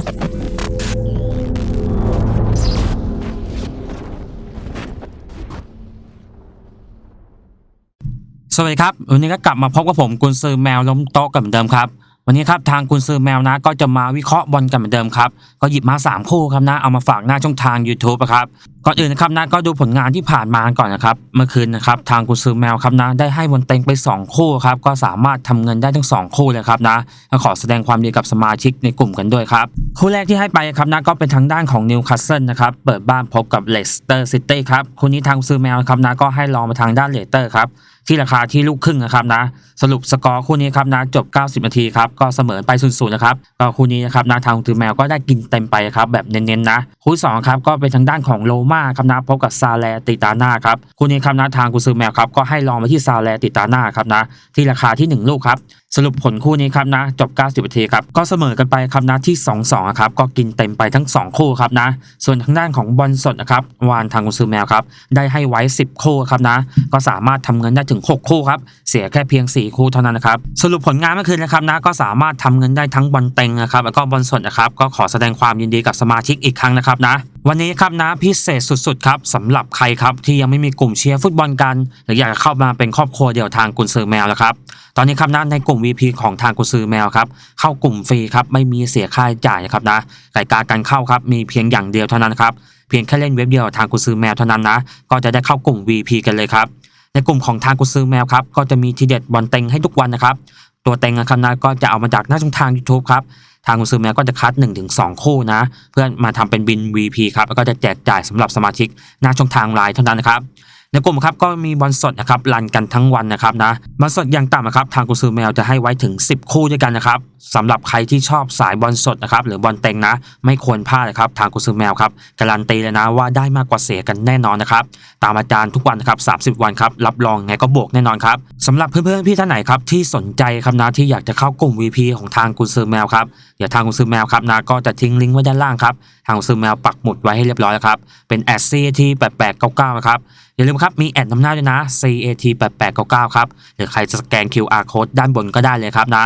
สวัสดีครับ วันนี้ก็กลับมาพบกับผมกุนซือแมวล้มโต๊ะกันเหมือนเดิมครับ วันนี้ครับทางกุนซือแมวนะ ก็จะมาวิเคราะห์บอลกันเหมือนเดิมครับก็หยิบมา 3 คู่ครับนะเอามาฝากหน้าช่องทาง YouTube อะครับก่อนอื่นนะครับนะก็ดูผลงานที่ผ่านมาก่อนนะครับเมื่อคืนนะครับทางกุนซือแมวครับนะได้ให้บนเต็งไป 2 คู่ครับก็สามารถทำเงินได้ทั้ง 2 คู่เลยครับนะก็ขอแสดงความดีกับสมาชิกในกลุ่มกันด้วยครับคู่แรกที่ให้ไปครับนะก็เป็นทางด้านของนิวคาสเซิลนะครับเปิดบ้านพบกับเลสเตอร์ซิตี้ครับคู่นี้ทางกุนซือแมวครับนะก็ให้ลองมาทางด้านเลสเตอร์ครับ ที่ราคาที่ลูกครึ่งนะครับนะ สรุปสกอร์คู่นี้ครับนะจบ 90 นาทีครับก็เสมอไป0ูนย์นะครับก็คู่นี้นะครับนะทางตือแมวก็ได้กินเต็มไปครับแบบเน้นๆนะคู่สองครับก็เป็นทางด้านของโลมาครับนะพบกับซาแลติตาน่าครับคู่นี้ครับนะทางกุซือแมวครับก็ให้ลองมาที่ซาแลติตาน่าครับนะที่ราคาที่ 1 ลูกครับ สรุปผลคู่นี้ครับนะจบ 90นาทีครับก็เสมอกันไปครับนะที่ 2-2ครับก็กินเต็มไปทั้ง 2 คู่ครับนะ ส่วนทางด้านของบอลสดนะครับวานทางกุซือแมวครับได้ให้ไว้ 10 คู่ครับนะ ก็สามารถทำเงินได้ถึง 6 คู่ครับเสียแค่เพียง 4 คู่เท่านั้นนะครับสรุปผลงานเมื่อคืนนะครับนะก็สามารถทำเงินได้ทั้งบอลเต็งนะครับแล้วก็บอลสดนะครับก็ขอแสดงความยินดีกับสมาชิกอีกครั้งนะครับนะวันนี้ครับนะพิเศษสุดๆครับสำหรับใครครับที่ยังไม่มีกลุ่มเชียร์ฟุตบอลกัน หรืออยากจะเข้ามาเป็นครอบครัวเดียวทางกุนซือแมวแล้วครับตอนนี้ครับนะในกลุ่ม VP ของทางกุซือแมวครับเข้ากลุ่มฟรีครับไม่มีเสียค่าใช้จ่ายนะครับนะกติกาการเข้าครับมีเพียงอย่างเดียวเท่านั้นครับเพียงแค่เล่นเว็บเดียวทางกุซือแมวเท่านั้นนะก็จะได้เข้ากลุ่ม VP กันเลยครับในกลุ่มของทางกุซือแมวครับก็จะมีทีเด็ดบอลเต็งให้ทุกวันนะครับตัวเต็งนะครับนะก็จะเอามาจากหน้าช่องทาง YouTube ครับทางคุณซื้อแมวก็จะคัด 1-2 คู่นะ เพื่อมาทำเป็นบิน VP ครับแล้วก็จะแจกจ่ายสำหรับสมาชิกหน้าช่องทางไลน์เท่านั้นนะครับ ในกลุ่มครับก็มีบอลสดนะครับรันกันทั้งวันนะครับนะบอลสดอย่างต่ำนะครับทางกุซือแมวจะให้ไว้ถึง 10 คู่ด้วยกันนะครับสำหรับใครที่ชอบสายบอลสดนะครับหรือบอลเต็งนะ ไม่ควรพลาดนะครับทางกุซือแมวครับการันตีเลยนะว่าได้มากกว่าเสียกันแน่นอนนะครับตามอาจารย์ทุกวันนะครับ 30 วันครับรับรองไงก็บวกแน่นอนครับสำหรับเพื่อนๆพี่ท่านไหนครับที่สนใจครับนะที่อยากจะเข้ากลุ่ม VP ของทางกุซือแมวครับเดี๋ยวทางกุซือแมวครับนะก็จะทิ้งลิงก์ไว้ด้านล่างครับทางกุซือแมวปักหมุดไว้ให้เรียบร้อยแล้วครับเป็นแอดซีที่8899นะครับ อย่าลืมครับ มีแอดนำหน้าด้วยนะ CAT 8899ครับหรือใครจะสแกน QR code ด้านบนก็ได้เลยครับนะ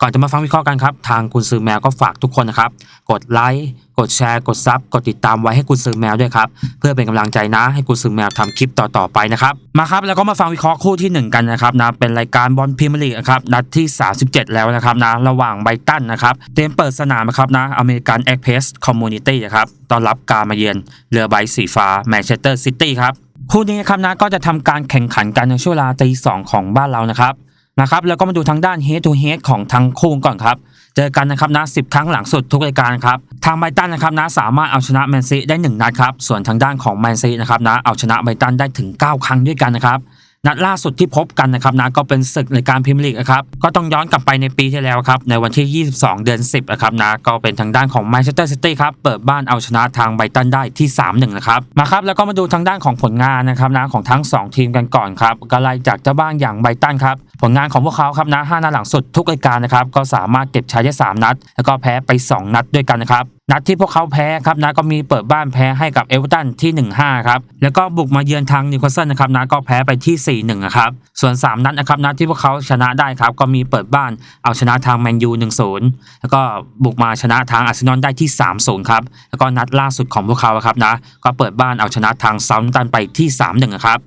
ก่อนจะมาฟังวิเคราะห์กันครับ ทางคุณซื้อแมวก็ฝากทุกคนนะครับ กดไลค์ กดแชร์ กดซับ กดติดตามไว้ให้คุณซื้อแมวด้วยครับ เพื่อเป็นกำลังใจนะ ให้คุณซื้อแมวทำคลิปต่อๆไปนะครับ มาครับแล้วก็มาฟังวิเคราะห์คู่ที่ 1 กันนะครับนะ เป็นรายการบอลพรีเมียร์ลีกนะครับ นัดที่ 37 แล้วนะครับนะ ระหว่างไบรตันนะครับ เตรียมเปิดสนามนะครับนะ อเมริกันเอ็กเพสคอมมูนิตี้ครับ ต้อนรับการมาเยือนเรือใบสีฟ้าแมนเชสเตอร์ซิตี้ครับ คู่นี้นะครับนะก็จะทำการแข่งขันกันในช่วงเวลาตีสองของบ้านเรานะครับนะครับ แล้วก็มาดูทางด้าน head to head ของทั้งคู่ก่อนครับ เจอกันนะครับนะ10ครั้งหลังสุดทุกรายการครับ ทางไบตันนะครับนะสามารถเอาชนะแมนซีได้ 1 นัดครับ ส่วนทางด้านของแมนซีนะครับนะเอาชนะไบตันได้ถึง 9 ครั้งด้วยกันนะครับ นัดล่าสุดที่พบกันนะครับนะก็เป็นศึกในการพรีเมียร์ลีกนะครับก็ต้องย้อนกลับไปในปีที่แล้วครับในวันที่ 22 เดือน 10นะครับนะก็เป็นทางด้านของแมนเชสเตอร์ซิตี้ครับเปิดบ้านเอาชนะทางไบตันได้ที่ 3-1 นะครับมาครับแล้วก็มาดูทางด้านของผลงานนะครับนะของทั้ง 2 ทีมกันก่อนครับก็ไล่จากเจ้าบ้านอย่างไบตันครับผลงานของพวกเขาครับนะ5นัดหลังสุดทุกรายการนะครับก็สามารถเก็บชัยได้ 3 นัด แล้วก็แพ้ไป 2 นัดด้วยกันนะครับ นัดที่พวกเขาแพ้ครับนะก็มีเปิดบ้านแพ้ให้กับเอเวอร์ตันที่ 1-5 ครับ แล้วก็บุกมาเยือนทางนิวคาสเซิลนะครับนะก็แพ้ไปที่ 4-1 นะครับ ส่วน 3 นัดนะครับนัดที่พวกเขาชนะได้ครับ ก็มีเปิดบ้านเอาชนะทางแมนยู 1-0 แล้วก็บุกมาชนะทางอาร์เซนอลได้ที่ 3-0 ครับ แล้วก็นัดล่าสุดของพวกเขาครับนะ ก็เปิดบ้านเอาชนะทางเซาท์ตันไปที่ 3-1นะครับ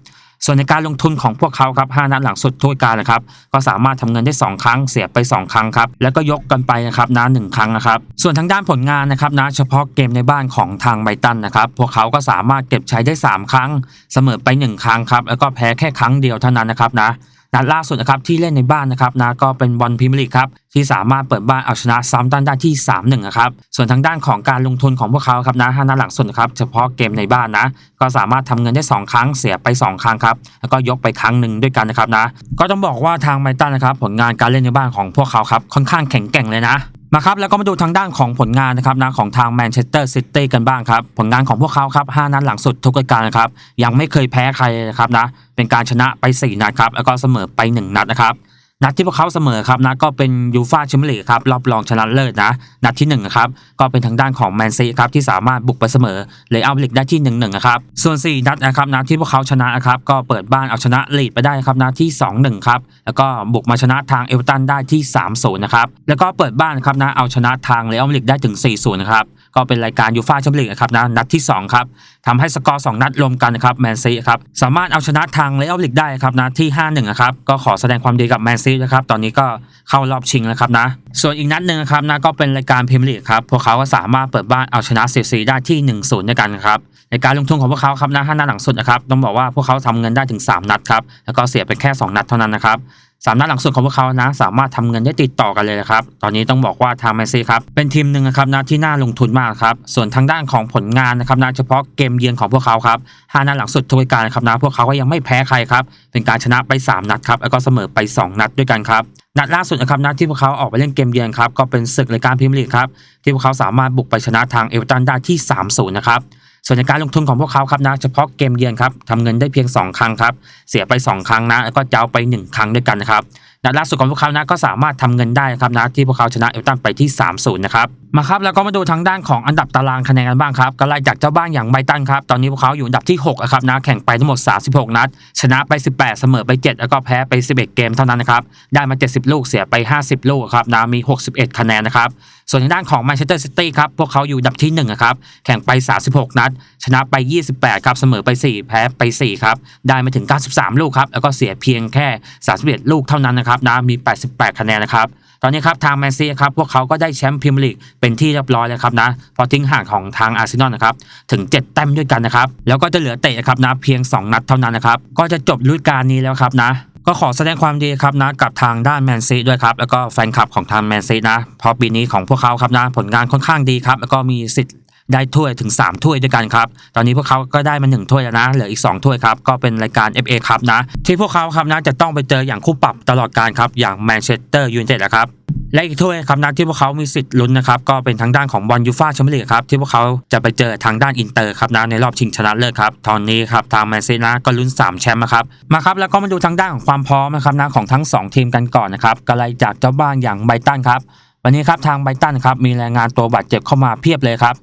ส่วนในการลงทุนของพวกเขาครับห้านัดหลังสุดถ้วยการนะครับก็สามารถทำเงินได้ 2 ครั้งเสียไป 2 ครั้งครับแล้วก็ยกกันไปนะครับนะหนึ่งครั้งนะครับส่วนทางด้านผลงานนะครับนะเฉพาะเกมในบ้านของทางไบตันนะครับพวกเขาก็สามารถเก็บใช้ได้ 3 ครั้ง เสมอไป 1 ครั้งครับแล้วก็แพ้แค่ครั้งเดียวเท่านั้นนะครับนะ นัดล่าสุดนะครับที่เล่นในบ้านนะครับนะก็เป็นบอลพรีเมียร์ลีกครับที่สามารถเปิดบ้านเอาชนะซัมตันได้ที่ 3-1นะครับส่วนทางด้านของการลงทุนของพวกเขาครับนะห้านัดหลังสุดนะครับเฉพาะเกมในบ้านนะ ก็สามารถทำเงินได้ 2 ครั้งเสียไป 2 ครั้งครับแล้วก็ยกไปครั้งหนึ่งด้วยกันนะครับนะก็ต้องบอกว่าทางไบตันนะครับผลงานการเล่นในบ้านของพวกเขาครับค่อนข้างแข็งแกร่งเลยนะมาครับแล้วก็มาดูทางด้านของผลงานนะครับนะของทางแมนเชสเตอร์ซิตี้กันบ้างครับผลงานของพวกเขาครับ5นัดหลังสุดทุกรายการนะครับยังไม่เคยแพ้ใครนะครับนะ เป็นการชนะไป 4 นัดครับแล้วก็เสมอไป 1 นัดนะครับนัดที่พวกเขาเสมอครับนะก็เป็นยูฟาแชมเปี้ยนลีกครับรอบรองชนะเลิศนะนัดที่1นงครับก็เป็นทางด้านของแมนซีครับที่สามารถบุกไปเสมอเลยเอาลีกได้ที่1นงนะครับส่วน 4 นัดนะครับนัดที่พวกเขาชนะครับก็เปิดบ้านเอาชนะลีดไปได้ครับนัดที่ 2-1ครับแล้วก็บุกมาชนะทางเอเวอร์ตันได้ที่3-0นย์นะครับแล้วก็เปิดบ้านครับนะเอาชนะทางเลยอัลลีกได้ถึง4-0นะครับ ก็เป็นรายการยูฟ่าแชมเปี้ยนลีกครับนะนัดที่สองครับทำให้สกอร์2นัดรวมกันนะครับแมนซีครับสามารถเอาชนะทางเลอัลลีกได้ครับนะที่ 5-1นะครับก็ขอแสดงความดีกับแมนซีนะครับตอนนี้ก็เข้ารอบชิงแล้วครับนะส่วนอีกนัดหนึ่งครับนะก็เป็นรายการพรีเมียร์ลีกครับพวกเขาก็สามารถเปิดบ้านเอาชนะเซซีได้ที่ 1-0ด้วยกันครับในการลงทุนของพวกเขาครับนะห้านัดหลังสุดนะครับต้องบอกว่าพวกเขาทำเงินได้ถึง 3 นัดครับแล้วก็เสียไปแค่ 2 นัดเท่านั้นนะครับ สามนัดหลังสุดของพวกเขานะ สามารถทำเงินได้ติดต่อกันเลยนะครับ ตอนนี้ต้องบอกว่าทางแมนซีครับเป็นทีมหนึ่งนะครับนะที่น่าลงทุนมากครับ ส่วนทางด้านของผลงานนะครับนะเฉพาะเกมเยือนของพวกเขาครับห้านัดหลังสุดทุกการนะครับนะพวกเขาก็ยังไม่แพ้ใครครับ เป็นการชนะไป 3 นัดครับแล้วก็เสมอไป 2 นัดด้วยกันครับนัดล่าสุดนะครับนัดที่พวกเขาออกไปเล่นเกมเยือนครับก็เป็นศึกรายการพรีเมียร์ลีกครับที่พวกเขาสามารถบุกไปชนะทางเอเวอร์ตันได้ที่3-0นะครับ ส่วนในการลงทุนของพวกเขาครับนะเฉพาะเกมเยือนครับทำเงินได้เพียง 2 ครั้งครับเสียไป 2 ครั้งนะแล้วก็เจ้าไป 1 ครั้งด้วยกันนะครับนัดล่าสุดของพวกเขานะก็สามารถทำเงินได้ครับนะที่พวกเขาชนะเอลตันไปที่ 3-0 นะครับ มาครับแล้วก็มาดูทางด้านของอันดับตารางคะแนนกันบ้างครับก็ไล่จากเจ้าบ้านอย่างไบตันครับตอนนี้พวกเขาอยู่อันดับที่6นะครับนะแข่งไปทั้งหมด 36 นัด ชนะไป 18 เสมอไป 7 แล้วก็แพ้ไป 11 เกมเท่านั้นนะครับได้มา 70 ลูกเสียไป 50 ลูกครับนะมี 61 คะแนนนะครับส่วนทางด้านของแมนเชสเตอร์ซิตี้ครับพวกเขาอยู่อันดับที่1นะครับแข่งไป 36 นัด ชนะไป 28 ครับเสมอไป 4 แพ้ไป 4 ครับได้มาถึง 93 ลูกครับแล้วก็เสียเพียงแค่ 31 ลูกเท่านั้นนะครับนะมี 88 คะแนนนะครับ ตอนนี้ครับทางแมนซีครับพวกเขาก็ได้แชมป์พรีเมียร์ลีกเป็นที่เรียบร้อยแล้วครับนะพอทิ้งห่างของทางอาร์เซนอลนะครับถึง 7 แต้มด้วยกันนะครับแล้วก็จะเหลือเตะครับนะเพียง 2 นัดเท่านั้นนะครับก็จะจบฤดูกาลนี้แล้วครับนะก็ขอแสดงความดีครับนะกับทางด้านแมนซีด้วยครับแล้วก็แฟนคลับของทางแมนซีนะเพราะปีนี้ของพวกเขาครับนะผลงานค่อนข้างดีครับแล้วก็มีสิทธิ์ ได้ถ้วยถึง 3 ถ้วยด้วยกันครับ ตอนนี้พวกเขาก็ได้มา1ถ้วยแล้วนะ เหลืออีก 2 ถ้วยครับ ก็เป็นรายการ FA ครับนะ ที่พวกเขาครับนะจะต้องไปเจออย่างคู่ปรับตลอดการครับ อย่างแมนเชสเตอร์ยูไนเต็ดนะครับและอีกถ้วยครับนะที่พวกเขามีสิทธิ์ลุ้นนะครับก็เป็นทางด้านของบอลยูฟ่าแชมเปี้ยนลีกครับที่พวกเขาจะไปเจอทางด้านอินเตอร์ครับนะในรอบชิงชนะเลิศครับตอนนี้ครับทางแมนซีนะก็ลุ้น 3 แชมป์นะครับมาครับแล้วก็มาดูทางด้านของความพร้อมนะครับนะของทั้ง 2 ทีมกันก่อนนะครับก็ไล่จากเจ้าบ้านอย่างไบตันครับวันนี้ครับทางไบตันครับมีรายงานตัวบาดเจ็บเข้ามาเพียบเลยครับ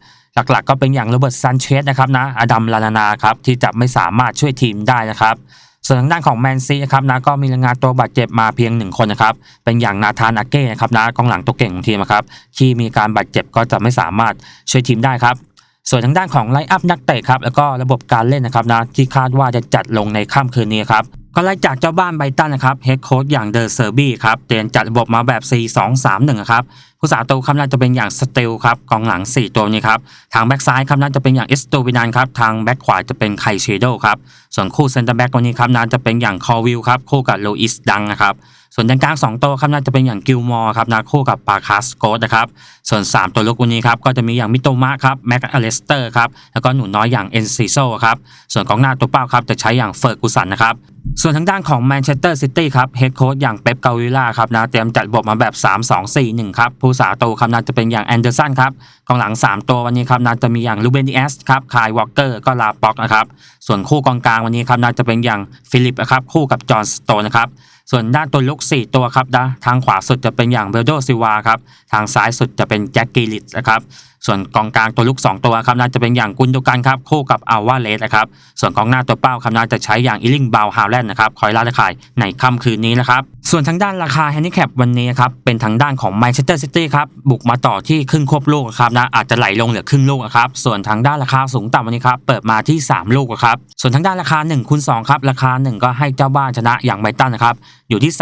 หลักๆก็เป็นอย่างโรเบิร์ตซันเชสนะครับนะอดัมลานานาครับที่จะไม่สามารถช่วยทีมได้นะครับส่วนทางด้านของแมนซีนะครับนะก็มีรายงานตัวบาดเจ็บมาเพียงหนึ่งคนนะครับเป็นอย่างนาธานอาเก้นะครับนะกองหลังตัวเก่งของทีมครับที่มีการบาดเจ็บก็จะไม่สามารถช่วยทีมได้ครับ ส่วนทางด้านของไลน์อัพนักเตะครับแล้วก็ระบบการเล่นนะครับนะที่คาดว่าจะจัดลงในค่ำคืนนี้ครับ ก็ไล่จากเจ้าบ้านไบตันนะครับเฮดโค้ชอย่างเดอร์เซอร์บี้ครับเตรียมจัดระบบมาแบบ 4-2-3-1 ครับผู้สาตัวครับน่าจะเป็นอย่างสเตลครับกองหลัง 4 ตัวนี้ครับทางแบ็กซ้ายครับน่าจะเป็นอย่างเอสโตวินันครับทางแบ็กขวาจะเป็นไคเชโดครับส่วนคู่เซนเตอร์แบ็กวันนี้ครับน่าจะเป็นอย่างคอวิลครับคู่กับโลอิสดังนะครับ ส่วนด้านกลาง2ตัวครับน่าจะเป็นอย่างกิลมอร์ครับนะคู่กับปาคาสโกสนะครับส่วน 3 ตัวลุกวันนี้ครับก็จะมีอย่างมิโตมะครับแม็กอเลสเตอร์ครับแล้วก็หนูน้อยอย่างเอ็นซิโซครับส่วนกองหน้าตัวเป้าครับจะใช้อย่างเฟิร์กุสันนะครับส่วนทางด้านของแมนเชสเตอร์ซิตี้ครับเฮดโค้ชอย่างเป๊ปกาวิล่าครับนะเตรียมจัดระบบมาแบบ 3-2-4-1 ครับ ผู้สาตัวครับน่าจะเป็นอย่างแอนเดอร์สันครับกองหลัง 3 ตัววันนี้ครับน่าจะมีอย่างลูเบนดิเอสครับคายวอลเกอร์ก็ลาป็อกนะครับส่วนคู่กองกลางวันนี้ครับน่าจะเป็นอย่างฟิลิปนะครับคู่กับจอห์นสโตนนะครับ ส่วนด้านตัวลุก 4 ตัวครับนะทางขวาสุดจะเป็นอย่างเบลโดซิวาครับ ทางซ้ายสุดจะเป็นแจ็คกิลิตนะครับส่วนกองกลางตัวลุก 2 ตัวครับน่าจะเป็นอย่างกุนโดกันครับคู่กับอัลวาเลสนะครับส่วนกองหน้าตัวเป้าครับน่าจะใช้อย่างอีลิงบาวฮาวแลนด์นะครับคอยล่าตะข่ายในค่ำคืนนี้นะครับส่วนทางด้านราคาแฮนดิแคปวันนี้ครับเป็นทางด้านของแมนเชสเตอร์ซิตี้ครับบุกมาต่อที่ครึ่งควบลูกครับนะอาจจะไหลลงเหลือครึ่งลูกครับส่วนทางด้านราคาสูงต่ำวันนี้ครับเปิดมาที่ 3 ลูกครับส่วนทางด้านราคา1คูณ2ครับราคา 1 ก็ให้เจ้าบ้านชนะอย่างไบตันนะครับอยู่ที่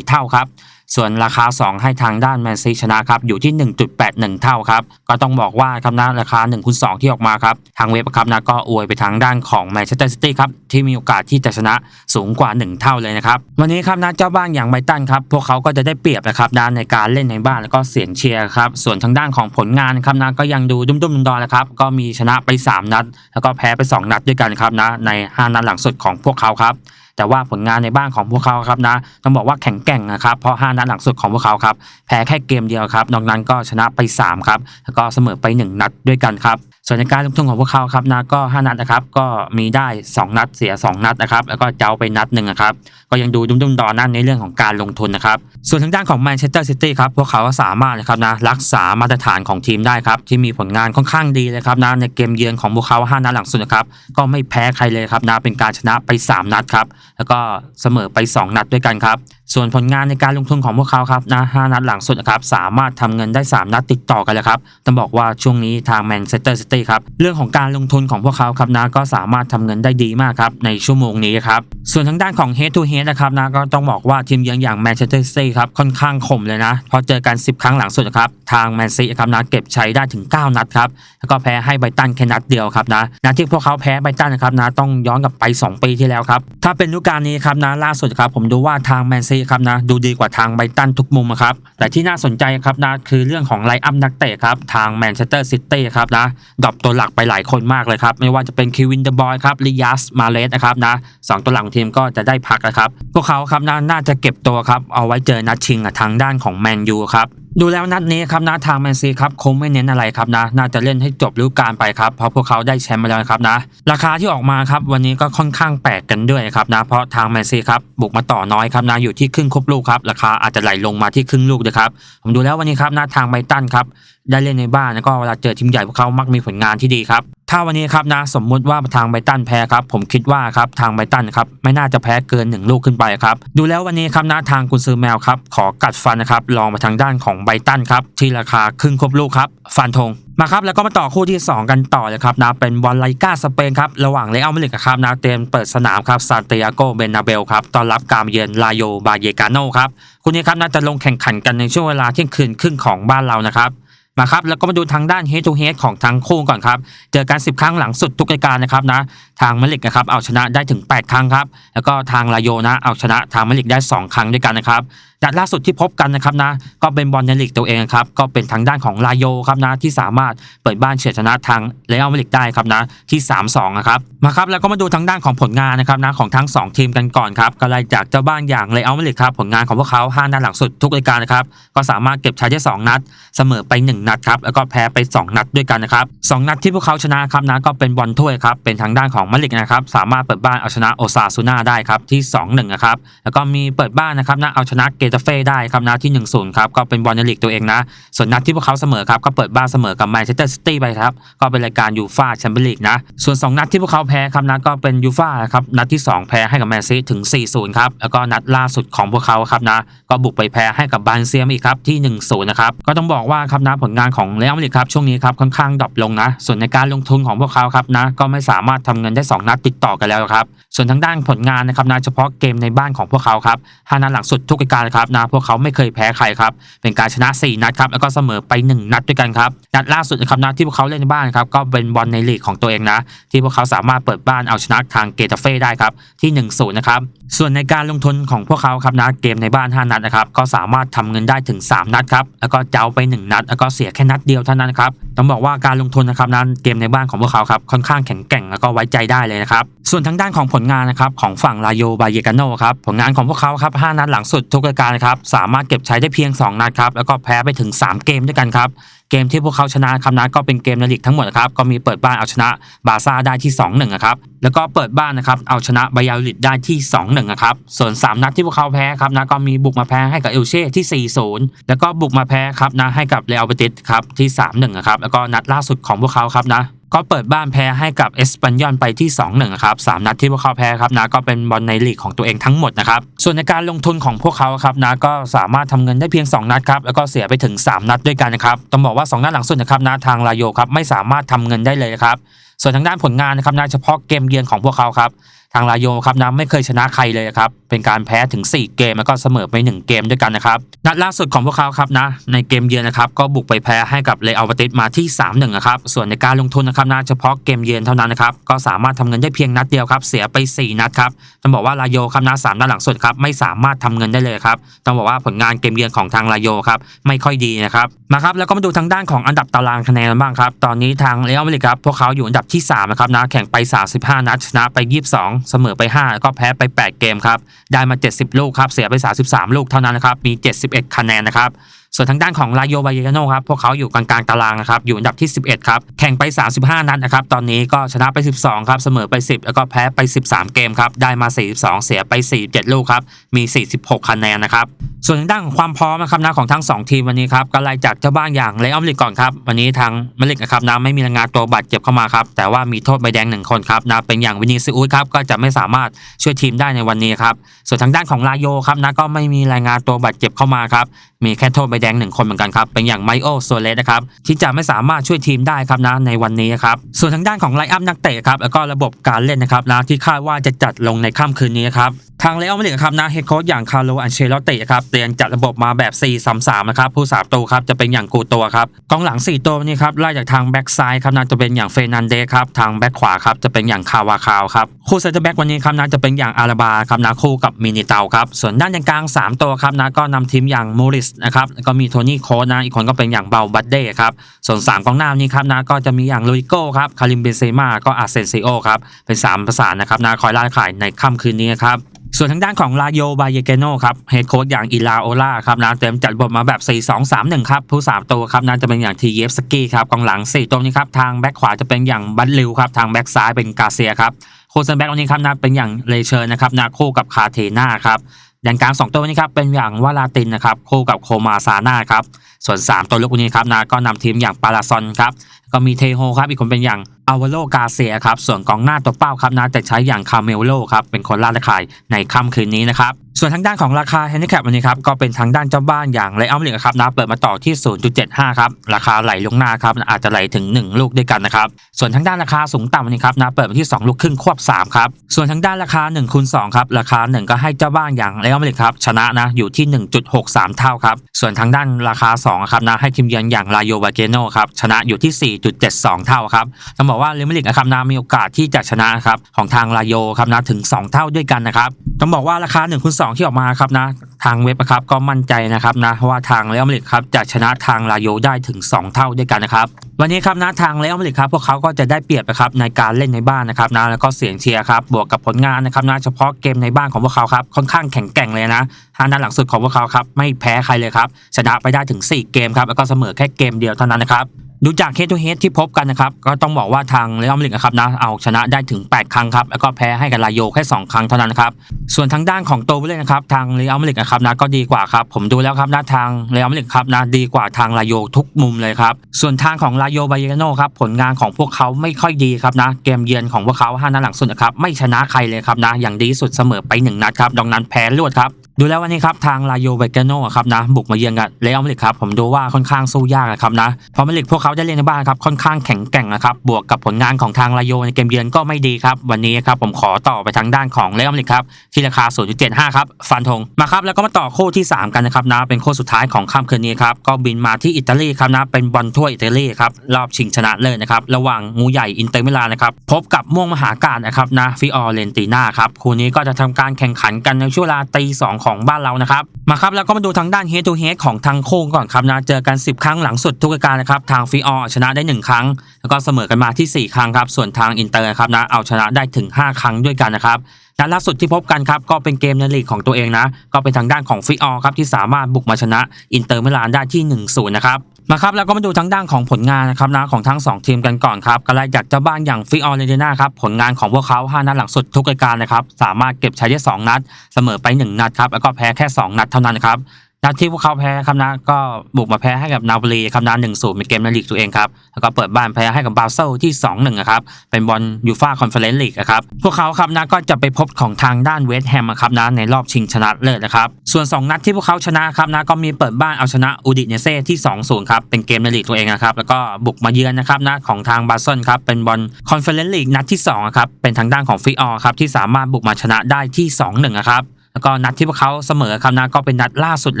3.74 เท่าครับ ส่วนราคา 2 ให้ทางด้านแมนซีชนะครับอยู่ที่ 1.81 เท่าครับก็ต้องบอกว่าครับนราคา1คูณ2ที่ออกมาครับทางเว็บครับนะก็อวยไปทางด้านของแมนเชสเตอร์ซิตี้ครับที่มีโอกาสที่จะชนะสูงกว่า 1 เท่าเลยนะครับวันนี้ครับนะเจ้าบ้านอย่างไบตันครับพวกเขาก็จะได้เปรียบนะครับนะในการเล่นในบ้านแล้วก็เสียงเชียร์ครับส่วนทางด้านของผลงานครับนะก็ยังดูดุ้มๆดอนๆนะครับก็มีชนะไป 3 นัด แล้วก็แพ้ไป 2 นัดด้วยกันครับนะใน 5 นัดหลังสุดของพวกเขาครับ แต่ว่าผลงานในบ้านของพวกเขาครับนะต้องบอกว่าแข็งแกร่งนะครับเพราะ 5 นัดหลังสุดของพวกเขาครับแพ้แค่เกมเดียวครับนอกนั้นก็ชนะไป 3 ครับแล้วก็เสมอไป 1 นัดด้วยกันครับส่วนในการลงทุนของพวกเขาครับนะก็ 5 นัดนะครับก็มีได้ 2 นัดเสีย 2 นัดนะครับแล้วก็เจ้าไปนัดหนึ่งนะครับก็ยังดูดุ้มๆดอนนั่นในเรื่องของการลงทุนนะครับ ส่วนทางด้านของแมนเชสเตอร์ซิตี้ครับพวกเขาสามารถนะครับนะรักษามาตรฐานของทีมได้ครับที่มีผลงานค่อนข้างดีเลยครับนะในเกมเยือนของพวกเขา5นัดหลังสุดนะครับก็ไม่แพ้ใครเลยครับนะเป็นการชนะไป 3 นัดครับแล้วก็เสมอไป 2 นัดด้วยกันครับส่วนผลงานในการลงทุนของพวกเขาครับนะ5นัดหลังสุดนะครับสามารถทำเงินได้ 3 นัดติดต่อกันเลยครับต้องบอกว่าช่วงนี้ทางแมนเชสเตอร์ซิตี้ครับเรื่องของการลงทุนของพวกเขาครับนะก็สามารถทำเงินได้ดีมากครับในชั่วโมงนี้ครับส่วนทางด้านของ head to head นะครับนะก็ต้องบอกว่าทีมเยือนอย่างแมนเชสเตอร์ซิตี้ครับค่อนข้างคมเลยนะพอเจอกัน 10 ครั้งหลังสุดนะครับทางแมนซีครับนะเก็บชัยได้ถึง 9 นัดครับแล้วก็แพ้ให้ไบตันแค่นัดเดียวครับนะนัดที่พวกเขาแพ้ไบตันนะครับนะต้องย้อนกลับไป 2 ปีที่แล้วครับถ้าเป็นฤดูกาลนี้ครับนะล่าสุดครับผมดูว่าทางแมนซีครับนะดูดีกว่าทางไบตันทุกมุมครับแต่ที่น่าสนใจครับนะคือเรื่องของไลอัพนักเตะครับทางแมนเชสเตอร์ซิตี้ครับนะดรอปตัวหลักไปหลายคนมากเลยครับไม่ว่าจะเป็นคิวินเดบอยครับลิยัสมาเลสนะครับนะสองตัวหลังทีมก็จะได้พักนะครับพวกเขาครับน,น่าจะเก็บตัวครับ เอาไว้เจอนัดชิงทางด้านของแมนยูครับดูแล้วนัดนี้ครับนะทางแมนซีครับคงไม่เน้นอะไรครับนะ น่าจะเล่นให้จบฤดูกาลไปครับเพราะพวกเขาได้แชมป์มาแล้วครับนะ ราคาที่ออกมาครับวันนี้ก็ค่อนข้างแปลกกันด้วยครับนะเพราะทางแมนซีครับบุกมาต่อน้อยครับนะอยู่ที่ครึ่งครบลูกครับราคาอาจจะไหลลงมาที่ครึ่งลูกนะครับผมดูแล้ววันนี้ครับนะทางไบตันครับ ได้เล่นในบ้านแล้วก็เวลาเจอทีมใหญ่พวกเขามักมีผลงานที่ดีครับถ้าวันนี้ครับนะสมมุติว่าทางไบตันแพ้ครับผมคิดว่าครับทางไบตันครับไม่น่าจะแพ้เกิน 1 ลูกขึ้นไปครับดูแล้ววันนี้ครับนะทางกุนซือแมวครับขอกัดฟันนะครับลองมาทางด้านของไบตันครับที่ราคาครึ่งครบลูกครับฟันธงมาครับแล้วก็มาต่อคู่ที่ 2 กันต่อเลยครับนะเป็นบอลไลกาสเปนครับระหว่างเลอัลมาดริดกับครับนะเตรียมเปิดสนามครับซานติอาโกเบนาเบลครับต้อนรับการเยือนลาโยบาเยกาโนครับคู่นี้ครับน่าจะลงแข่งขันกันในช่วงเวลาเที่ยงคืนครึ่งของบ้านเรานะครับ มาครับแล้วก็มาดูทางด้าน head to head ของทั้งคู่ก่อนครับเจอกัน10 ครั้งหลังสุดทุกรายการนะครับนะทางมาลิกนะครับเอาชนะได้ถึง 8 ครั้งครับแล้วก็ทางลาโยนะเอาชนะทางมาลิกได้ 2 ครั้งด้วยกันนะครับ นัดล่าสุดที่พบกันนะครับนะก็เป็นบอลในลีกตัวเองครับก็เป็นทางด้านของลาโยครับนะที่สามารถเปิดบ้านเฉือนชนะทางเรอัลมาดริดได้ครับนะที่ 3-2นะครับมาครับแล้วก็มาดูทางด้านของผลงานนะครับนะของทั้ง 2 ทีมกันก่อนครับก็ไล่จากเจ้าบ้านอย่างเรอัลมาดริดครับผลงานของพวกเขา5นัดหลังสุดทุกรายการนะครับก็สามารถเก็บชัยได้สองนัด เสมอไป 1 นัดครับแล้วก็แพ้ไป 2 นัดด้วยกันนะครับสองนัดที่พวกเขาชนะครับนะก็เป็นบอลถ้วยครับเป็นทางด้านของมาดริดนะครับสามารถเปิดบ้านเอาชนะโอซาซูน่าได้ครับที่2-1นะครับแล้วก็มีเปิดบ้านนะครับนะเอาชนะเกตาเฟ่ได้ครับนะที่ 1-0ครับก็เป็นบอลในลีกตัวเองนะ ส่วนนัดที่พวกเขาเสมอครับก็เปิดบ้านเสมอกับแมนเชสเตอร์ซิตี้ไปครับก็เป็นรายการยูฟ่าแชมเปี้ยนลีกนะส่วน 2 นัดที่พวกเขาแพ้ครับนะก็เป็นยูฟ่าครับนัดที่ 2 แพ้ให้กับแมนซีถึง 4-0ครับแล้วก็นัดล่าสุดของพวกเขาครับนะก็บุกไปแพ้ให้กับบานเซียมอีกครับที่ 1-0นะครับก็ต้องบอกว่าครับนะผลงานของเรอัลมาดริดครับช่วงนี้ครับค่อนข้างดรอปลงนะ ส่วนในการลงทุนของพวกเขาครับนะก็ไม่สามารถทำเงินได้ 2 นัดติดต่อกันแล้วครับส่วนทางด้านผลงานนะครับนะเฉพาะเกมในบ้านของพวกเขาครับห้านัดหลังสุดทุกการครับนะพวกเขาไม่เคยแพ้ใครครับเป็นการชนะ 4 นัดครับแล้วก็เสมอไป 1 นัดด้วยกันครับนัดล่าสุดนะครับนะที่พวกเขาเล่นในบ้านครับก็เป็นบอลในลีกของตัวเองนะ ที่พวกเขาสามารถเปิดบ้านเอาชนะทางเกตาเฟ่ได้ครับที่1-0นะครับส่วนในการลงทุนของพวกเขาครับนะเกมในบ้าน 5 นัดนะครับก็สามารถทำเงินได้ถึง 3 นัดครับแล้วก็เจ้าไป 1 นัด แล้วก็เสียแค่นัดเดียวเท่านั้นครับต้องบอกว่าการลงทุนนะครับนั้นเกมในบ้านของพวกเขาครับค่อนข้างแข็งแกร่งแล้วก็ไว้ใจได้เลยนะครับส่วนทางด้านของผลงานนะครับของฝั่งลาโยบาเยกาโนครับผลงานของพวกเขาครับ5นัดหลังสุดทุกรายการครับสามารถเก็บใช้ได้เพียง 2 นัดครับแล้วก็แพ้ไปถึง 3 เกมด้วยกันครับเกมที่พวกเขาชนะครับนะก็เป็นเกมในลีกทั้งหมดครับก็มีเปิดบ้านเอาชนะบาซ่าได้ที่ 2-1นะครับแล้วก็เปิดบ้านนะครับเอาชนะบายาลิดได้ที่ 2-1นะครับส่วน 3 นัดที่พวกเขาแพ้ครับนะก็มีบุกมาแพ้ให้กับเอลเช่ที่ 4-0 แล้วก็บุกมาแพ้ครับนะให้กับเรอัลเบติสครับที่ 3-1นะครับแล้วก็นัดล่าสุดของพวกเขาครับนะ ก็เปิดบ้านแพ้ให้กับเอสปันยอนไปที่ 2-1นะครับสามนัดที่พวกเขาแพ้ครับนะก็เป็นบอลในลีกของตัวเองทั้งหมดนะครับส่วนในการลงทุนของพวกเขาครับนะก็สามารถทำเงินได้เพียง 2 นัดครับแล้วก็เสียไปถึง 3 นัดด้วยกันนะครับต้องบอกว่า 2 นัดหลังสุดนะครับนะทางลาโยครับไม่สามารถทำเงินได้เลยครับส่วนทางด้านผลงานนะครับนะเฉพาะเกมเยือนของพวกเขาครับางลาโยครับนะไม่เคยชนะใครเลยครับเป็นการแพ้ถึง 4 เกมแล้วก็เสมอไป 1 เกมด้วยกันนะครับนัดล่าสุดของพวกเขาครับนะในเกมเยือนนะครับก็บุกไปแพ้ให้กับเรอัลเบติสมาที่ 3-1นะครับส่วนในการลงทุนนะครับนะเฉพาะเกมเยือนเท่านั้นนะครับก็สามารถทำเงินได้เพียงนัดเดียวครับเสียไป 4 นัดครับต้องบอกว่าลาโยครับนะสามนัดหลังสุดครับไม่สามารถทำเงินได้เลยครับต้องบอกว่าผลงานเกมเยือนของทางลาโยครับไม่ค่อยดีนะครับมาครับแล้วก็มาดูทางด้านของอันดับตารางคะแนนบ้างครับตอนนี้ทางเรอัลมาดริดครับพวกเขาอยู่อันดับที่3นะครับนะแข่งไป 35 นัดชนะไป 22เสมอไป5แล้วก็แพ้ไป 8 เกมครับ ได้มา 70 ลูกครับ เสียไป 33 ลูกเท่านั้นนะครับ มี 71 คะแนนนะครับ ส่วนทางด้านของลาโยบายเกโนครับพวกเขาอยู่กลางๆตารางนะครับอยู่อันดับที่ 11 ครับ แข่งไป 35 นัดนะครับ ตอนนี้ก็ชนะไป 12 ครับ เสมอไป 10 แล้วก็แพ้ไป 13 เกมครับ ได้มา 42 เสียไป 47 ลูกครับ มี 46 คะแนนนะครับ ส่วนทางด้านของความพร้อมนะครับนะของทั้ง 2 ทีมวันนี้ครับก็ไล่จากเจ้าบ้านอย่างเลออมลิกก่อนครับ วันนี้ทางมลิกนะครับนะไม่มีรายงานตัวบาดเจ็บเข้ามาครับแต่ว่ามีโทษใบแดงหนึ่งคนครับนะเป็นอย่างวินิซิอุสครับก็จะไม่สามารถช่วยทีมได้ในวันนี้ครับส่วนทางด้านของลาโยครับนะก็ไม่มีรายงานตัวบาดเจ็บเข้ามาครับมีแค่โทษใบแดงหนึ่งคนเหมือนกันครับเป็นอย่างไมโอโซเลสนะครับที่จะไม่สามารถช่วยทีมได้ครับนะในวันนี้ครับส่วนทางด้านของไลอัพนักเตะครับแล้วก็ระบบการเล่นนะครับนะที่คาดว่าจะจัดลงในค่ำคืนนี้ครับ ทางเลอัลมาดริดครับนะเฮดโค้ชอย่างคาร์โลอันเชลอตติครับเตรียมจัดระบบมาแบบ 4-3-3นะครับผู้สาประตูครับจะเป็นอย่างกูตัวครับกองหลัง 4 ตัวนี้ครับไล่จากทางแบ็กซ้ายครับนะจะเป็นอย่างเฟรนันเดสครับทางแบ็กขวาครับจะเป็นอย่างคาวาคาวครับคู่เซนเตอร์แบ็กวันนี้ครับนะจะเป็นอย่างอาราบาครับนะคู่กับมินิเตาครับส่วนด้านกลาง 3 ตัวครับนะก็นำทีมอย่างโมริสนะครับแล้วก็มีโทนี่โคนะอีกคนก็เป็นอย่างเบาบัตเด้ครับส่วน 3กองหน้านี้ครับนะก็จะมีอย่างลุยโก้ครับคาริมเบเซมาก็อาเซนซิโอครับเป็นสามประสานนะครับนะคอยล่าข่ายในค่ำคืนนี้ครับ ส่วนทางด้านของลาโยบายเกโนครับเฮดโค้ชอย่างอิลาโอล่าครับนะเต็มจัดบทมาแบบ 4-2-3-1 ครับ ผู้3ตัวครับนะจะเป็นอย่างทีเยฟสกี้ครับกองหลัง 4 ตัวนี้ครับ ทางแบ็คขวาจะเป็นอย่างบัตลิวครับ ทางแบ็คซ้ายเป็นกาเซียครับ โคเซนแบ็กวันนี้ครับนะเป็นอย่างเลเชอร์นะครับนะคู่กับคาเทนาครับแดนกลาง2ตัวนี้ครับเป็นอย่างวาลาตินนะครับคู่กับโคมาซาน่าครับส่วน 3 ตัวลูกนี้ครับนะก็นำทีมอย่างปาราซอนครับ ก็มีเทโฮครับอีกคนเป็นอย่างอาวโลกาเซียครับส่วนกองหน้าตัวเป้าครับนะจะใช้อย่างคาเมโลครับเป็นคนล่าตะข่ายในค่ำคืนนี้นะครับส่วนทางด้านของราคาแฮนดิแคปวันนี้ครับก็เป็นทางด้านเจ้าบ้านอย่างไลอัมลิกครับนะเปิดมาต่อที่ 0.75 ครับ ราคาไหลลงหน้าครับอาจจะไหลถึง 1 ลูกด้วยกันนะครับส่วนทางด้านราคาสูงต่ำวันนี้ครับนะเปิดมาที่ 2 ลูกครึ่งควบ 3 ครับ ส่วนทางด้านราคา1คูณ2ครับราคา 1 ก็ให้เจ้าบ้านอย่างไลอัมลิกครับชนะนะอยู่ที่ 1.63 เท่าครับส่วนทางด้านราคา2ครับนะให้ทีมเยือนอย่างลาโยวาเกโนครับชนะอยู่ที่4.72 เท่าครับต้องบอกว่าเรอัลมาดริดนะครับนะมีโอกาสที่จะชนะครับของทางลาโยครับนะถึง 2 เท่าด้วยกันนะครับต้องบอกว่าราคา1คูณ2ที่ออกมาครับนะทางเว็บครับก็มั่นใจนะครับนะว่าทางเรอัลมาดริดครับจะชนะทางลาโยได้ถึง 2 เท่าด้วยกันนะครับวันนี้ครับนะทางเรอัลมาดริดครับพวกเขาก็จะได้เปรียบนะครับในการเล่นในบ้านนะครับนะแล้วก็เสียงเชียร์ครับบวกกับผลงานนะครับนะเฉพาะเกมในบ้านของพวกเขาครับค่อนข้างแข็งแกร่งเลยนะทางด้านหลังสุดของพวกเขาครับไม่แพ้ใครเลยครับชนะไปได้ถึง 4 เกมครับแล้วก็เสมอแค่เกมเดียวเท่านั้นนะครับ ดูจากเฮดทูเฮดที่พบกันนะครับ ก็ต้องบอกว่าทางเรอัลมาดริดนะครับนะเอาชนะได้ถึง 8 ครั้งครับ แล้วก็แพ้ให้กับลาโยแค่ 2 ครั้งเท่านั้นครับ ส่วนทางด้านของตัวผู้เล่นนะครับ ทางเรอัลมาดริดนะครับนะก็ดีกว่าครับ ผมดูแล้วครับนะทางเรอัลมาดริดครับนะดีกว่าทางลาโยทุกมุมเลยครับ ส่วนทางของลาโยบายเกโนครับผลงานของพวกเขาไม่ค่อยดีครับนะ เกมเยือนของพวกเขาห้านัดหลังสุดนะครับไม่ชนะใครเลยครับนะ อย่างดีสุดเสมอไปหนึ่งนัดครับดังนั้นแพ้รวดครับ ดูแล้ววันนี้ครับทางลาโยเบเกโนครับนะบุกมาเยือนกับเรอัลมาดริดครับผมดูว่าค่อนข้างสู้ยากนะครับนะเพราะมาดริดพวกเขาได้เล่นในบ้านครับค่อนข้างแข็งแกร่งนะครับบวกกับผลงานของทางลาโยในเกมเยือนก็ไม่ดีครับวันนี้ครับผมขอต่อไปทางด้านของเรอัลมาดริดครับที่ราคา 0.75 ครับฟันธงมาครับแล้วก็มาต่อคู่ที่ 3 กันนะครับนะเป็นคู่สุดท้ายของค่ำคืนนี้ครับก็บินมาที่อิตาลีครับนะเป็นบอลถ้วยอิตาลีครับรอบชิงชนะเลิศนะครับระหว่างงูใหญ่อินเตอร์มิลานนะครับพบกับม่วงมหาการนะครับนะฟิออเรนติน่าครับคู่นี้ก็จะทำการแข่งขันกันในช่วงเวลาตีสองของบ้านเรานะครับมาครับแล้วก็มาดูทางด้านเฮดทูเฮดของทางโค้งก่อนครับนะเจอกัน 10 ครั้งหลังสุดทุกการนะครับทางฟิออชนะได้ 1 ครั้ง แล้วก็เสมอกันมาที่ 4 ครั้งครับส่วนทางอินเตอร์ครับนะเอาชนะได้ถึง 5 ครั้งด้วยกันนะครับนัดล่าสุดที่พบกันครับก็เป็นเกมในลีกของตัวเองนะก็เป็นทางด้านของฟิออครับที่สามารถบุกมาชนะอินเตอร์มิลานได้ที่1-0นะครับ มาครับแล้วก็มาดูทางด้านของผลงานนะครับนะของทั้ง 2 ทีมกันก่อนครับก็ไล่จากเจ้าบ้านอย่างฟิออเรนติน่าครับผลงานของพวกเขา5นัดหลังสุดทุกรายการนะครับสามารถเก็บชัยได้ 2 นัด เสมอไป 1 นัดครับแล้วก็แพ้แค่ 2 นัดเท่านั้นครับ นัดที่พวกเขาแพ้ครับนะก็บุกมาแพ้ให้กับนาโปลีครับนะหนึ่งศูนย์เป็นเกมในลีกตัวเองครับแล้วก็เปิดบ้านแพ้ให้กับบาเซลที่2-1นึ่งครับเป็นบอลยูฟ่าคอนเฟอเรนซ์ลีกครับพวกเขาครับนะก็จะไปพบของทางด้านเวสต์แฮมครับนะในรอบชิงชนะเลิศนะครับส่วน 2 นัดที่พวกเขาชนะครับนะก็มีเปิดบ้านเอาชนะอูดิเนเซ่ที่2-0ครับเป็นเกมในลีกตัวเองนะครับแล้วก็บุกมาเยือนนะครับนะของทางบาเซลครับเป็นบอลคอนเฟอเรนซ์ลีกนัดที่2ครับเป็นทางด้านของฟิออครับที่สามารถบุกมาชนะได้ที่2-1ครับ แล้วก็นัดที่พวกเขาเสมอครับนะก็เป็นนัดล่าสุดเ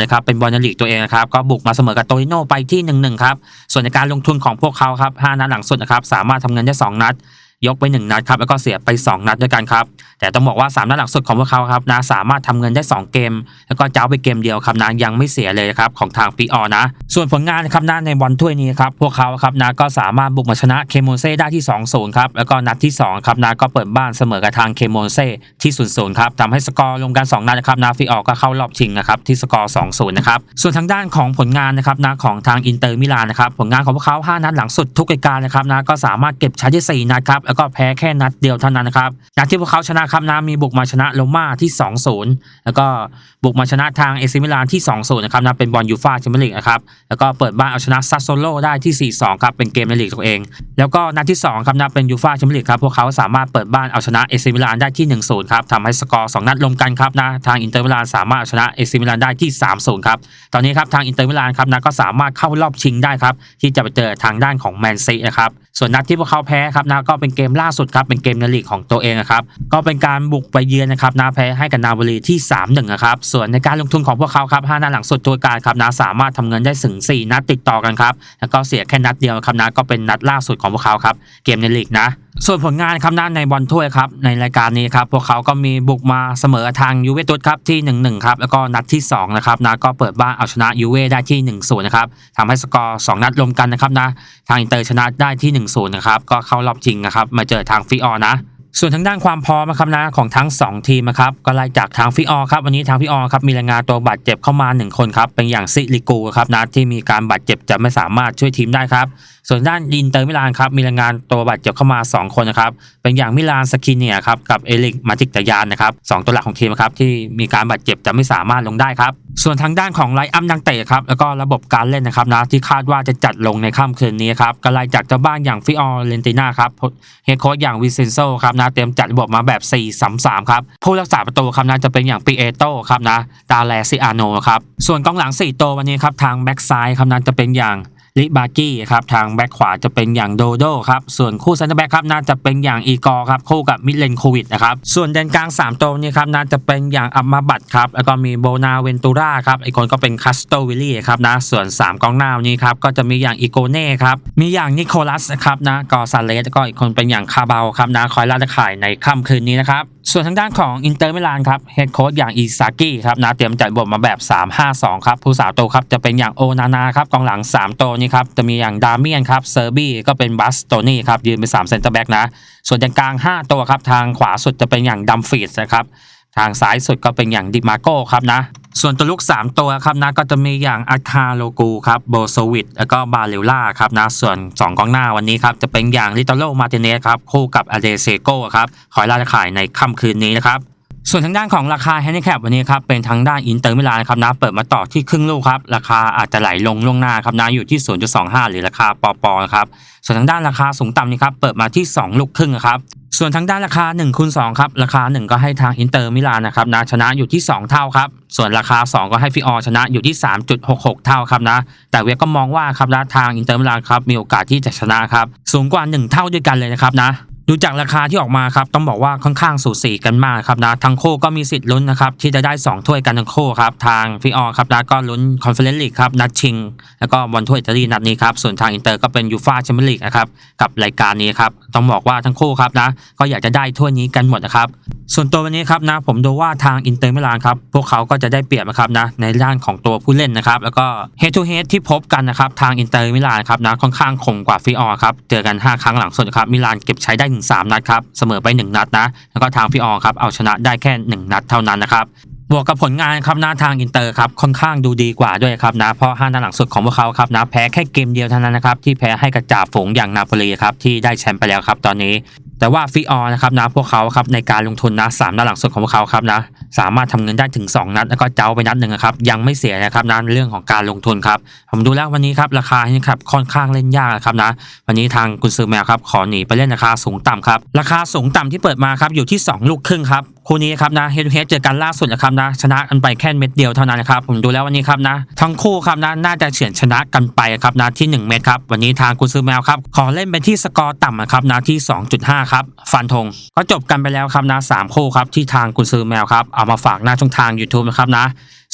ลยครับเป็นบอลลีกตัวเองนะครับก็บุกมาเสมอกับโตริโนไปที่1-1ครับส่วนในการลงทุนของพวกเขาครับ5นัดหลังสุดนะครับสามารถทำเงินได้ 2 นัด ยกไป 1 นัดครับแล้วก็เสียไป 2 นัดด้วยกันครับ แต่ต้องบอกว่า 3 นัดหลังสุดของพวกเขาครับนะสามารถทำเงินได้ 2 เกม แล้วก็เจ้าไปเกมเดียวครับนะยังไม่เสียเลยครับของทางปีออนะ ส่วนผลงานครับนะในบอลถ้วยนี้ครับพวกเขาครับนะก็สามารถบุกมาชนะเคโมเซ่ได้ที่ 2-0ครับแล้วก็นัดที่2ครับนะก็เปิดบ้านเสมอกับทางเคโมเซ่ที่ 0-0ครับทำให้สกอร์รวมกัน 2 นัดนะครับนะฟีออก็เข้ารอบชิงนะครับที่สกอร์ 2-0นะครับส่วนทางด้านของผลงานนะครับนะของทางอินเตอร์มิลานนะครับผลงานของพวกเขา 5 นัดหลังสุดทุกรายการนะครับนะก็สามารถเก็บชัยได้4นัดครับแล้วก็แพ้แค่นัดเดียวเท่านั้นนะครับนัดที่พวกเขาชนะครับนะมีบุกมาชนะโรม่าที่ 2-0 แล้วก็บุกมาชนะทางเอซิมิลานที่ 2-0 นะครับนะเป็นบอลยูฟ่าแชมเปี้ยนลีกนะครับแล้วก็เปิดบ้านเอาชนะซัสโซโลได้ที่ 4-2 ครับเป็นเกมในลีกตัวเอง แล้วก็นัดที่2ครับนะเป็นยูฟ่าแชมเปี้ยนลีกครับพวกเขาสามารถเปิดบ้านเอาชนะเอซิมิลานได้ที่ 1-0 ครับทำให้สกอร์2นัดรวมกันครับนะทางอินเตอร์มิลานสามารถเอาชนะเอซิมิลานได้ที่ 3-0 ครับตอนนี้ครับทางอินเตอร์มิลานครับนะก็สามารถเข้ารอบชิงได้ครับที่จะไปเจอทางด้านของแมนซีนะครับ ส่วนนัดที่พวกเขาแพ้ครับนะก็เป็นเกมล่าสุดครับเป็นเกมในลีกของตัวเองนะครับก็เป็นการบุกไปเยือนนะครับนะแพ้ให้กับนาบรีที่ 3-1นะครับส่วนในการลงทุนของพวกเขาครับห้านัดหลังสุดตัวการครับนะสามารถทำเงินได้ถึง 4 นัดติดต่อกันครับแล้วก็เสียแค่นัดเดียวครับนะก็เป็นนัดล่าสุดของพวกเขาครับเกมในลีกนะ ส่วนผลงานครับนในบอลถ้วยครับในรายการนี้ครับพวกเขาก็มีบุกมาเสมอทางยูเวนตุสครับที่1-1ครับแล้วก็นัดที่2นะครับนะก็เปิดบ้านเอาชนะยูเว่ได้ที่1-0นะครับทำให้สกอร์2นัดรวมกันนะครับนะทางอินเตอร์ชนะได้ที่1-0นะครับก็เข้ารอบชิงนะครับมาเจอทางฟิออนะส่วนทางด้านความพร้อมนะครับนะของทั้ง 2 ทีมนะครับก็ไล่จากทางฟิออครับวันนี้ทางฟิออครับมีรายงานตัวบาดเจ็บเข้ามา 1 คนครับเป็นอย่างซิลิกูครับนะที่มีการบาดเจ็บจะไม่สามารถช่วยทีมได้ครับ ส่วนด้านอินเตอร์มิลานครับมีรายงานตัวบาดเจ็บเข้ามา 2 คนนะครับเป็นอย่างมิลานสกินเนียครับกับเอลิกมาติกตยานนะครับสองตัวหลักของทีมครับที่มีการบาดเจ็บจะไม่สามารถลงได้ครับส่วนทางด้านของไลน์อัพนักเตะครับแล้วก็ระบบการเล่นนะครับนะที่คาดว่าจะจัดลงในค่ำคืนนี้ครับก็ไล่จากเจ้าบ้านอย่างฟิออเรนติน่าครับเฮดโค้ชอย่างวิเซนโซครับนะเตรียมจัดระบบมาแบบ 4-3-3ครับผู้รักษาประตูครับนะจะเป็นอย่างปิเอโตครับนะดาแลซิอาโนครับส่วนกองหลัง 4 ตัววันนี้ครับทางแบ็กซ้ายครับนะจะเป็นอย่าง ลิบากี้ครับทางแบ็คขวาจะเป็นอย่างโดโดครับส่วนคู่เซนเตอร์แบ็คครับน่าจะเป็นอย่างอีกอร์ครับคู่กับมิเลนโควิดนะครับส่วนแดนกลาง 3 ตัวนี้ครับน่าจะเป็นอย่างอัมมาบัตครับแล้วก็มีโบนาเวนตูราครับอีกคนก็เป็นคัสโตวิลลี่ครับนะส่วน 3 กองหน้านี้ครับก็จะมีอย่างอีโกเน่ครับมีอย่างนิโคลัสนะครับนะกอซาเลสแล้วก็อีกคนเป็นอย่างคาเบาครับนะคอยล่าตะข่ายในค่ำคืนนี้นะครับส่วนทางด้านของอินเตอร์มิลานครับเฮดโค้ชอย่างอิซากิครับนะเตรียมจัดบทมาแบบ 3-5-2 ครับผู้สาวโตครับจะเป็นอย่างโอนานาครับกองหลัง3ตัวนี้ครับจะมีอย่างดาเมียนครับเซอร์บี้ก็เป็นบัสโตนี่ครับยืนเป็น3เซนเตอร์แบ็กนะ ส่วนทางกลาง 5 ตัวครับ ทางขวาสุดจะเป็นอย่างดัมฟีดนะครับทางซ้ายสุดก็เป็นอย่างดิมาโก้ครับนะ ส่วนตัวลูก 3 ตัวครับนะก็จะมีอย่างอาคาโลกูครับโบโซวิตแล้วก็บาเลล่าครับนะ ส่วน 2กองหน้าวันนี้ครับจะเป็นอย่างลิตาโลมาติเนสครับคู่กับอเดเซโกครับคอยล่าจะขายในค่ำคืนนี้นะครับ ส่วนทางด้านของราคาแฮนดิแคปวันนี้ครับเป็นทางด้านอินเตอร์มิลานครับนะเปิดมาต่อที่ครึ่งลูกครับราคาอาจจะไหลลงล่วงหน้าครับนะอยู่ที่ 0.25 หรือราคาปอปอนะครับส่วนทางด้านราคาสูงต่ำนี่ครับเปิดมาที่ 2 ลูกครึ่งครับส่วนทางด้านราคา1คูณ2ครับราคา 1 ก็ให้ทางอินเตอร์มิลานนะครับนะชนะอยู่ที่ 2 เท่าครับส่วนราคา 2 ก็ให้ฟิออชนะอยู่ที่ 3.66 เท่าครับนะแต่เวียก็มองว่าครับนะทางอินเตอร์มิลานครับมีโอกาสที่จะชนะครับสูงกว่า 1 เท่าด้วยกันเลยนะครับนะ ดูจากราคาที่ออกมาครับต้องบอกว่าค่อนข้างสูสีกันมากครับนะทั้งคู่ก็มีสิทธิ์ลุ้นนะครับที่จะได้ 2 ถ้วยกันทั้งคู่ครับทางฟิออครับนะก็ลุ้นคอนเฟอเรนซ์ลีกครับนัดชิง แล้วก็บอลถ้วยอิตาลีนัดนี้ครับส่วนทางอินเตอร์ก็เป็นยูฟ่าแชมเปี้ยนลีกนะครับกับรายการนี้ครับต้องบอกว่าทั้งคู่ครับนะก็อยากจะได้ถ้วยนี้กันหมดนะครับส่วนตัววันนี้ครับนะผมดูว่าทางอินเตอร์มิลานครับพวกเขาก็จะได้เปรียบนะครับนะในด้านของตัวผู้เล่นนะครับแล้วก็เฮดทูเฮดที่พบกันนะครับทางอินเตอร์มิลานครับนะค่อนข้างคงกว่าฟิออครับเจอกัน 5 ครั้งหลังสุดครับมิลานเก็บใช้ได้3 นัดครับเสมอไป 1 นัดนะแล้วก็ทางฟิออครับเอาชนะได้แค่ 1 นัดเท่านั้นนะครับบวกกับผลงานครับหน้าทางอินเตอร์ครับค่อนข้างดูดีกว่าด้วยครับนะเพราะห้านัดหลังสุดของพวกเขาครับนะแพ้แค่เกมเดียวเท่านั้นนะครับที่แพ้ให้กับจ่าฝูงอย่างนาโปลีครับที่ได้แชมป์ไปแล้วครับตอนนี้ แต่ว่าฟิออนะครับนะพวกเขาครับในการลงทุนนะสามนัดหลังสุดของพวกเขาครับนะสามารถทำเงินได้ถึง 2 นัด แล้วก็เจ้าไปนัดหนึ่งครับยังไม่เสียนะครับนะเรื่องของการลงทุนครับผมดูแล้ววันนี้ครับราคานี่ครับค่อนข้างเล่นยากนะครับนะวันนี้ทางกุนซือแมวครับขอหนีไปเล่นราคาสูงต่ำครับราคาสูงต่ำที่เปิดมาครับอยู่ที่ 2 ลูกครึ่งครับ คู่นี้ครับนะเฮดเฮดเจอกันล่าสุดนะครับนะชนะกันไปแค่เม็ดเดียวเท่านั้นนะครับผมดูแล้ววันนี้ครับนะ ทั้งคู่ครับนะน่าจะเฉือนชนะกันไปครับนะที่ 1 เม็ดครับวันนี้ทางกุณซือแมวครับขอเล่นไปที่สกอร์ต่ำนะครับนะที่ 2.5 ครับฟันธงก็จบกันไปแล้วครับนะสามคู่ครับที่ทางกุณซือแมวครับเอามาฝากหน้าช่องทาง YouTube นะครับนะ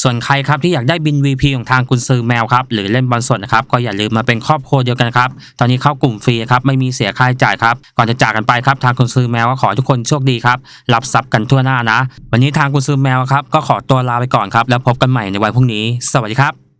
ส่วนใครครับที่อยากได้บิน VP ของทางคุณซื้อแมวครับหรือเล่นบอลสดนะครับก็อย่าลืมมาเป็นครอบครัวเดียวกันครับตอนนี้เข้ากลุ่มฟรีครับไม่มีเสียค่าใช้จ่ายครับก่อนจะจากกันไปครับทางคุณซื้อแมวก็ขอทุกคนโชคดีครับรับทรัพย์กันทั่วหน้านะ วันนี้ทางคุณซื้อแมวครับก็ขอตัวลาไปก่อนครับแล้วพบกันใหม่ในวันพรุ่งนี้ สวัสดีครับ